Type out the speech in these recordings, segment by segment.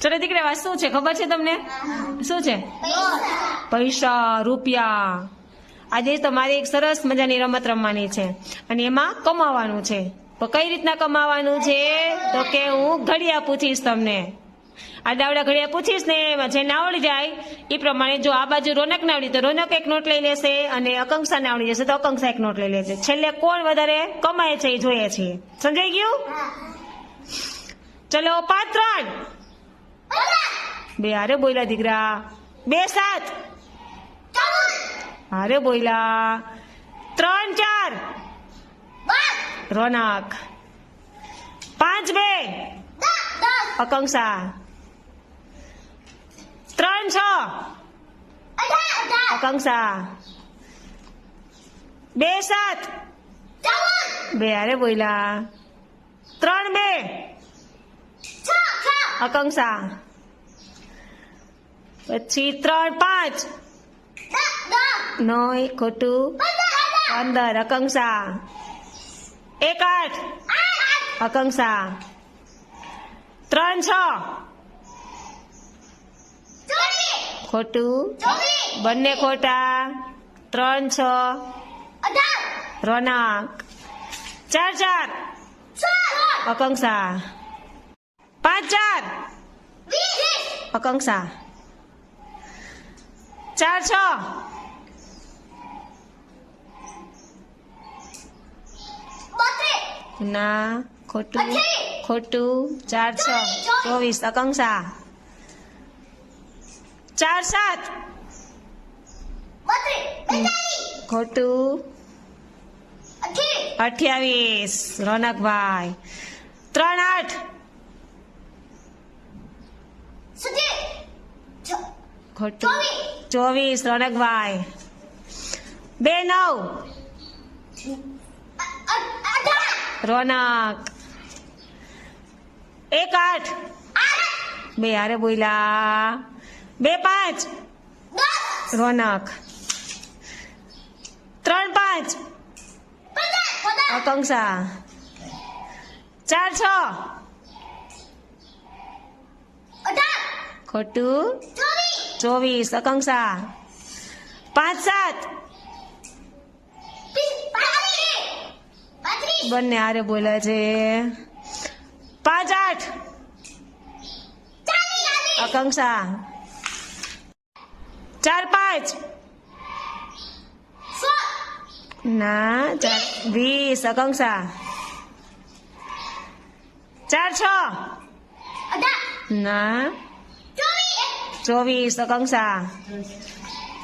ચલો દીકરા વાત શું છે? ખબર છે તમને? શું છે? પૈસા રૂપિયા. આજે તમારે એક સરસ મજાની રમત રમવાની છે અને એમાં કમાવાનું છે. તો કઈ રીતના કમાવાનું છે? તો કે હું ઘડિયા પૂછીશ તમને. આ દાવડા ઘડિયા પૂછીશ ને એમાં જેને આવડી જાય એ પ્રમાણે જો આ બાજુ રોનક ને આવડી તો રોનક એક નોટ લઈ લેશે અને અકંક્ષા ને આવડી જશે તો અકંક્ષા એક નોટ લઈ લેશે. છેલ્લે કોણ વધારે કમાય છે એ જોઈએ છીએ સમજાઈ ગયું? ચલો પાંચ ત્રણ બે હારે બોયલા દીકરા. બે સાત. હારે બોયલા. ત્રણ ચાર. રોનક. પાંચ બે. અકંક્ષા ત્રણ છ. અકંક્ષા બે સાત. બે હારે બોયલા. ત્રણ બે. અકંક્ષા પછી ત્રણ, પાંચ. નોય, ખોટું. પંદર અકંક્ષા એક, આઠ. અકંક્ષા ત્રણ, છ. ખોટું. બંને ખોટા. ત્રણ, છ. રોનક. ચાર ચાર. અકંક્ષા પાંચ, ચાર. અકંક્ષા ચાર છ. ના ખોટું ખોટું ચાર છ. ચોવીસ અકંક્ષા ચાર સાત. ખોટું. અઠ્યાવીસ. રોનકભાઈ. ત્રણ આઠ. ખોટું. ચોવીસ, રોનકભાઈ. બે નવ. રોનક. એક આઠ. બે હારે બોયલા બે પાંચ. રોનક. ત્રણ પાંચ. આકાંક્ષા ચાર છ. ખોટું. ચોવીસ અકંક્ષા. પાંચ સાત બંને હારે બોલ્યા છે. પાંચ આઠ અકંક્ષા. ચાર પાંચ ના ચાર વીસ અકંક્ષા. ચાર છ ના. ચોવીસ અકંક્ષા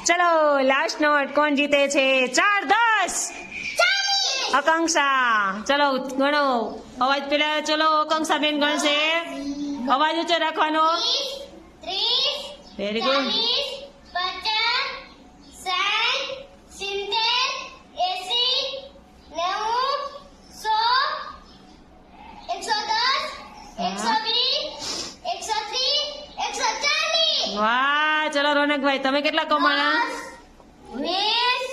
ચલો લાસ્ટ નોટ કોણ જીતે છે? ચાર દસ. અકંક્ષા ચલો ગણો. અવાજ પેલા ચલો અકંક્ષા બેન ગણશે. અવાજ ઊંચો રાખવાનો. વેરી ગુડ વાહ ચલો રોનકભાઈ તમે કેટલા કમાણા? વીસ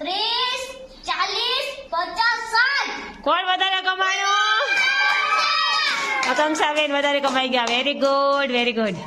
ત્રીસ ચાલીસ પચાસ સાઠ. કોણ વધારે કમાયો? આકાંક્ષા બેન વધારે કમાઈ ગયા. Very good very good